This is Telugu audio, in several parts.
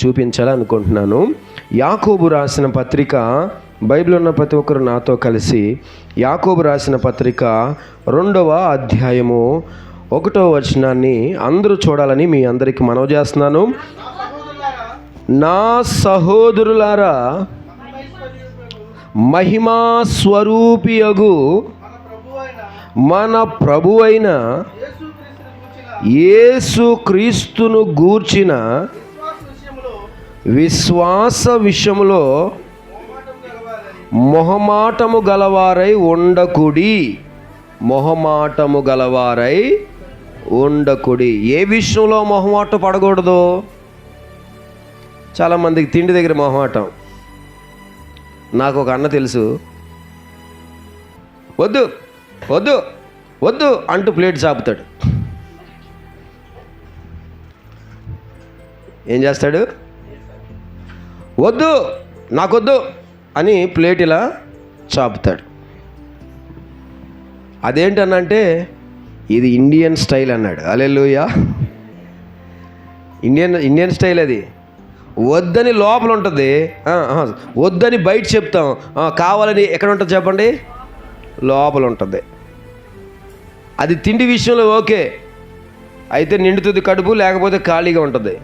చూపించాలనుకుంటున్నాను. యాకోబు రాసిన పత్రిక బైబిల్ ఉన్న ప్రతి ఒక్కరు నాతో కలిసి యాకోబు రాసిన పత్రిక రెండవ అధ్యాయము ఒకటో వచనాన్ని అందరూ చూడాలని మీ అందరికీ మనవి చేస్తున్నాను. నా సహోదరులారా మహిమా స్వరూపియగు మన ప్రభు అయిన యేసు క్రీస్తును గూర్చిన విశ్వాస విషయంలో మొహమాటము గలవారై ఉండకుడి. మొహమాటము గలవారై ఉండకుడి. ఏ విషయంలో మొహమాట పడకూడదు? చాలామందికి తిండి దగ్గర మొహమాటం. నాకు ఒక అన్న తెలుసు. వద్దు వద్దు వద్దు అంటూ ప్లేట్ చాపుతాడు. ఏం చేస్తాడు? వద్దు నాకొద్దు అని ప్లేట్ ఇలా చాపుతాడు. అదేంటనంటే ఇది ఇండియన్ స్టైల్ అన్నాడు. అలెలుయా ఇండియన్ ఇండియన్ స్టైల్ అది. వద్దని లోపల ఉంటుంది వద్దని బయట చెప్తాం. కావాలని ఎక్కడ ఉంటుంది చెప్పండి? లోపల ఉంటుంది అది తిండి విషయంలో ఓకే. అయితే నిండుతుంది కడుపు లేకపోతే ఖాళీగా ఉంటుంది.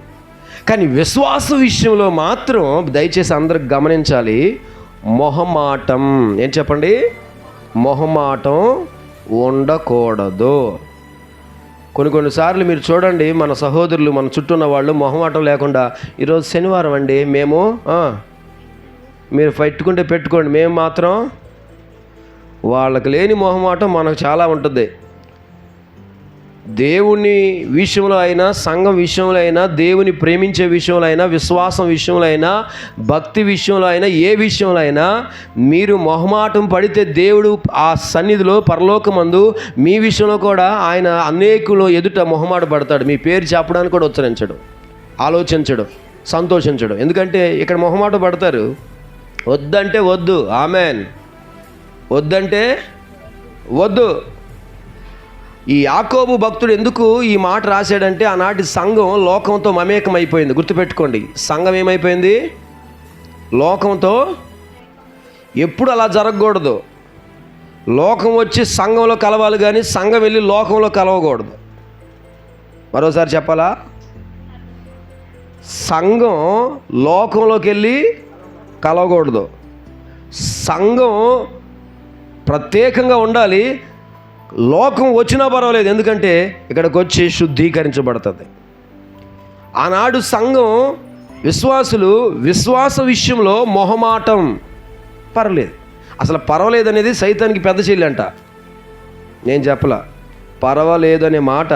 కానీ విశ్వాస విషయంలో మాత్రం దయచేసి అందరికి గమనించాలి. మొహమాటం. ఏం చెప్పండి? మొహమాటం ఉండకూడదు. కొన్ని కొన్నిసార్లు మీరు చూడండి మన సహోదరులు మన చుట్టూ ఉన్న వాళ్ళు మొహమాటం లేకుండా ఈరోజు శనివారం అండి మేము మీరు పెట్టుకుంటే పెట్టుకోండి మేము మాత్రం వాళ్ళకి లేని మొహమాటం మనకు చాలా ఉంటుంది. దేవుని విషయంలో అయినా సంఘం విషయంలో అయినా దేవుని ప్రేమించే విషయంలో అయినా విశ్వాసం విషయంలో అయినా భక్తి విషయంలో అయినా ఏ విషయంలో అయినా మీరు మొహమాటం పడితే దేవుడు ఆ సన్నిధిలో పరలోకమందు మీ విషయంలో కూడా ఆయన అనేకులు ఎదుట మొహమాట పడతాడు. మీ పేరు చెప్పడానికి కూడా ఉచ్చరించడు ఆలోచించడు. సంతోషించడు. ఎందుకంటే ఇక్కడ మొహమాట పడతారు. వద్దంటే వద్దు. ఆమెన్. వద్దంటే వద్దు. ఈ యాకోబు భక్తుడు ఎందుకు ఈ మాట రాశాడంటే ఆనాటి సంఘం లోకంతో మమేకం అయిపోయింది గుర్తుపెట్టుకోండి. సంఘం ఏమైపోయింది? లోకంతో ఎప్పుడు అలా జరగకూడదు. లోకం వచ్చి సంఘంలో కలవాలి కానీ సంఘం వెళ్ళి లోకంలో కలవకూడదు. మరోసారి చెప్పాలా? సంఘం లోకంలోకి వెళ్ళి కలవకూడదు. సంఘం ప్రత్యేకంగా ఉండాలి. లోకం వచ్చినా పర్వాలేదు. ఎందుకంటే ఇక్కడికి వచ్చి శుద్ధీకరించబడుతుంది. ఆనాడు సంఘం విశ్వాసులు విశ్వాస విషయంలో మొహమాటం పర్వాలేదు. అసలు పర్వాలేదు అనేది సైతానికి పెద్ద చెల్లి అంట నేను చెప్పలా. పర్వాలేదు అనే మాట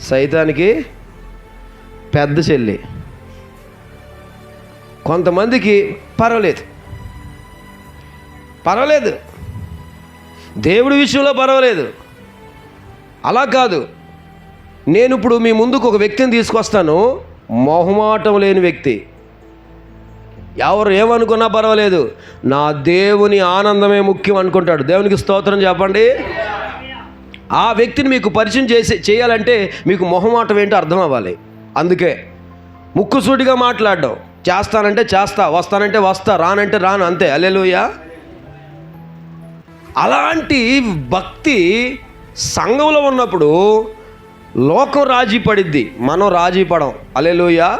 సైతానికి పెద్ద చెల్లి. కొంతమందికి పర్వాలేదు. పర్వాలేదు. దేవుడి విషయంలో పర్వాలేదు. అలా కాదు. నేను ఇప్పుడు మీ ముందుకు ఒక వ్యక్తిని తీసుకొస్తాను. మొహమాటం లేని వ్యక్తి. ఎవరు ఏమనుకున్నా పర్వాలేదు. నా దేవుని ఆనందమే ముఖ్యం అనుకుంటాడు. దేవునికి స్తోత్రం చెప్పండి. ఆ వ్యక్తిని మీకు పరిచయం చేసి చేయాలంటే మీకు మొహమాటం ఏంటో అర్థం అవ్వాలి. అందుకే ముక్కుసూటిగా మాట్లాడడం. చేస్తానంటే చేస్తా వస్తానంటే వస్తా రానంటే రాను అంతే. అల్లెలుయ్యా అలాంటి భక్తి సంఘంలో ఉన్నప్పుడు లోకం రాజీ పడిద్ది మనం రాజీ పడం. అలెలుయ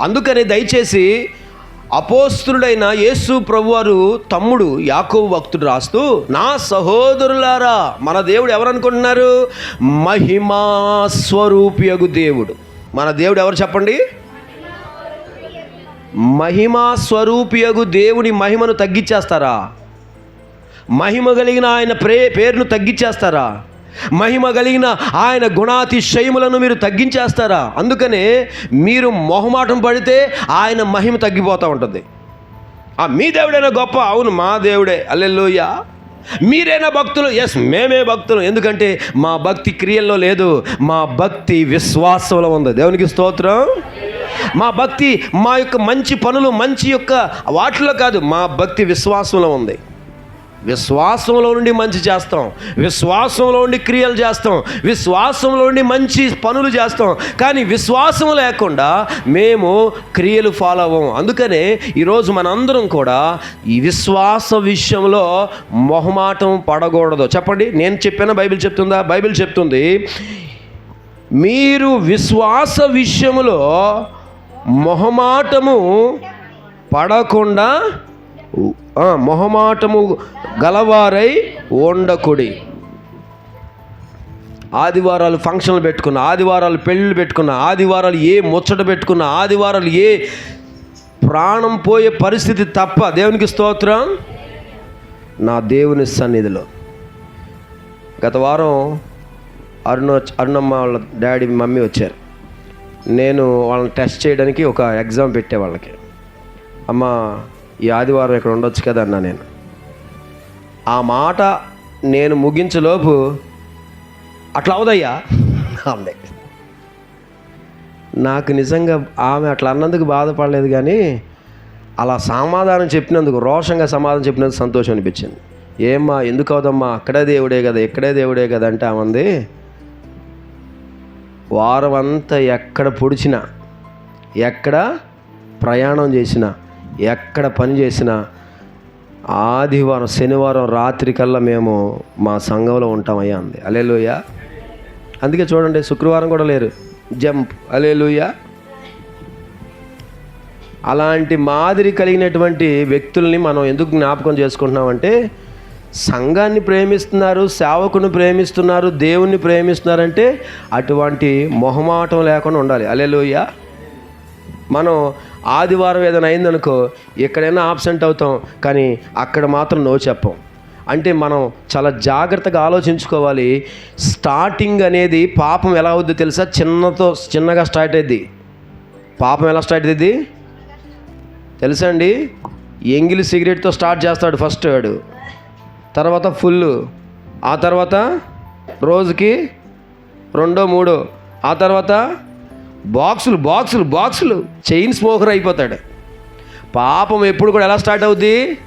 అందుకని దయచేసి అపోస్తుడైన యేసు ప్రభువారు తమ్ముడు యాకోబు భక్తుడు రాస్తూ నా సహోదరులారా మన దేవుడు ఎవరు అనుకుంటున్నారు మహిమా స్వరూపియగు దేవుడు. మన దేవుడు ఎవరు చెప్పండి? మహిమా స్వరూపియగు దేవుని మహిమను తగ్గించేస్తారా? మహిమ కలిగిన ఆయన ప్రే పేరును తగ్గించేస్తారా? మహిమ కలిగిన ఆయన గుణాతిశయములను మీరు తగ్గించేస్తారా? అందుకనే మీరు మొహమాటం పడితే ఆయన మహిమ తగ్గిపోతూ ఉంటుంది. ఆ మీ దేవుడైనా గొప్ప? అవును మా దేవుడే. అల్లెల్లోయ మీరైనా భక్తులు? ఎస్ మేమే భక్తులు. ఎందుకంటే మా భక్తి క్రియల్లో లేదు. మా భక్తి విశ్వాసంలో ఉంది. దేవునికి స్తోత్రం. మా భక్తి మా యొక్క మంచి పనులు మంచి యొక్క వాటిలో కాదు. మా భక్తి విశ్వాసంలో ఉంది. విశ్వాసంలో నుండి మంచి చేస్తాం. విశ్వాసంలో నుండి క్రియలు చేస్తాం. విశ్వాసంలో నుండి మంచి పనులు చేస్తాం. కానీ విశ్వాసం లేకుండా మేము క్రియలు ఫాలో అవ్వం. అందుకనే ఈరోజు మనందరం కూడా ఈ విశ్వాస విషయంలో మొహమాటం పడకూడదు. చెప్పండి నేను చెప్పిన? బైబిల్ చెప్తుందా? బైబిల్ చెప్తుంది మీరు విశ్వాస విషయంలో మొహమాటము పడకుండా మొహమాటము గలవారై ఉండకుడి ఆదివారాలు ఫంక్షన్లు పెట్టుకున్న ఆదివారాలు పెళ్ళిళ్ళు పెట్టుకున్న ఆదివారాలు ఏ ముచ్చట పెట్టుకున్న ఆదివారాలు ఏ ప్రాణం పోయే పరిస్థితి తప్ప దేవునికి స్తోత్రం? నా దేవుని సన్నిధిలో. గత వారం అరుణ అరుణమ్మ వాళ్ళ డాడీ మమ్మీ వచ్చారు. నేను వాళ్ళని టెస్ట్ చేయడానికి ఒక ఎగ్జామ్ పెట్టే వాళ్ళకి. అమ్మ ఈ ఆదివారం ఇక్కడ ఉండొచ్చు కదా అన్నా నేను. ఆ మాట నేను ముగించలోపు అట్లా అవదయ్యా? అంది. నాకు నిజంగా ఆమె అట్లా అన్నందుకు బాధపడలేదు కానీ అలా సమాధానం చెప్పినందుకు రోషంగా సమాధానం చెప్పినందుకు సంతోషం అనిపించింది. ఏమ్మా ఎందుకు అవుదమ్మా? అక్కడే దేవుడే కదా ఇక్కడే దేవుడే కదా అంటే ఆమంది వారం అంతా ఎక్కడ పొడిచినా ఎక్కడ ప్రయాణం చేసినా ఎక్కడ పని చేసినా ఆదివారం శనివారం రాత్రి కల్లా మేము మా సంఘంలో ఉంటామయ్యా అంది. అలేలుయ అందుకే చూడండి శుక్రవారం కూడా లేరు. జంప్. అలేలుయ అలాంటి మాదిరి కలిగినటువంటి వ్యక్తుల్ని మనం ఎందుకు జ్ఞాపకం చేసుకుంటున్నామంటే సంఘాన్ని ప్రేమిస్తున్నారు సేవకుని ప్రేమిస్తున్నారు దేవుణ్ణి ప్రేమిస్తున్నారంటే అటువంటి మొహమాటం లేకుండా ఉండాలి. అలెలుయ్య మనం ఆదివారం ఏదైనా అయిందనుకో ఎక్కడైనా ఆబ్సెంట్ అవుతాం కానీ అక్కడ మాత్రం నో చెప్పం. అంటే మనం చాలా జాగ్రత్తగా ఆలోచించుకోవాలి. స్టార్టింగ్ అనేది పాపం ఎలా అవుద్దో తెలుసా? చిన్నతో చిన్నగా స్టార్ట్ అయ్యింది పాపం ఎలా స్టార్ట్ అయ్యింది తెలుసా అండి? ఎంగిలి సిగరెట్తో స్టార్ట్ చేస్తాడు ఫస్ట్ వాడు. తర్వాత ఫుల్ ఆ తర్వాత రోజుకి రెండో మూడో. ఆ తర్వాత బాక్సులు బాక్సులు బాక్సులు. చైన్ స్మోకర్ అయిపోతాడు. పాపం ఎప్పుడు కూడా ఎలా స్టార్ట్ అవుద్ది?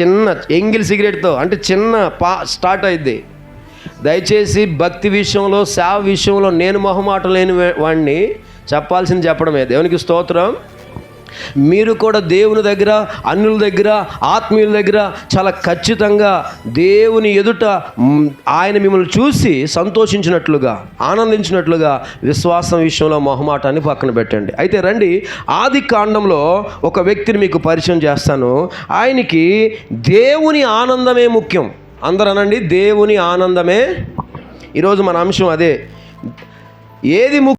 చిన్న ఎంగిల్ సిగరెట్తో అంటే చిన్న పా స్టార్ట్ అయింది దయచేసి భక్తి విషయంలో సేవ విషయంలో నేను మొహమాటం లేని వాడిని చెప్పాల్సింది చెప్పడమే. దేవునికి స్తోత్రం. మీరు కూడా దేవుని దగ్గర అన్యుల దగ్గర ఆత్మీయుల దగ్గర చాలా ఖచ్చితంగా దేవుని ఎదుట ఆయన మిమ్మల్ని చూసి సంతోషించినట్లుగా ఆనందించినట్లుగా విశ్వాసం విషయంలో మొహమాటాన్ని పక్కన పెట్టండి. అయితే రండి ఆది కాండంలో ఒక వ్యక్తిని మీకు పరిచయం చేస్తాను. ఆయనకి దేవుని ఆనందమే ముఖ్యం. అందరూ అనండి దేవుని ఆనందమే. ఈరోజు మన అంశం అదే. ఏది ముఖ్యం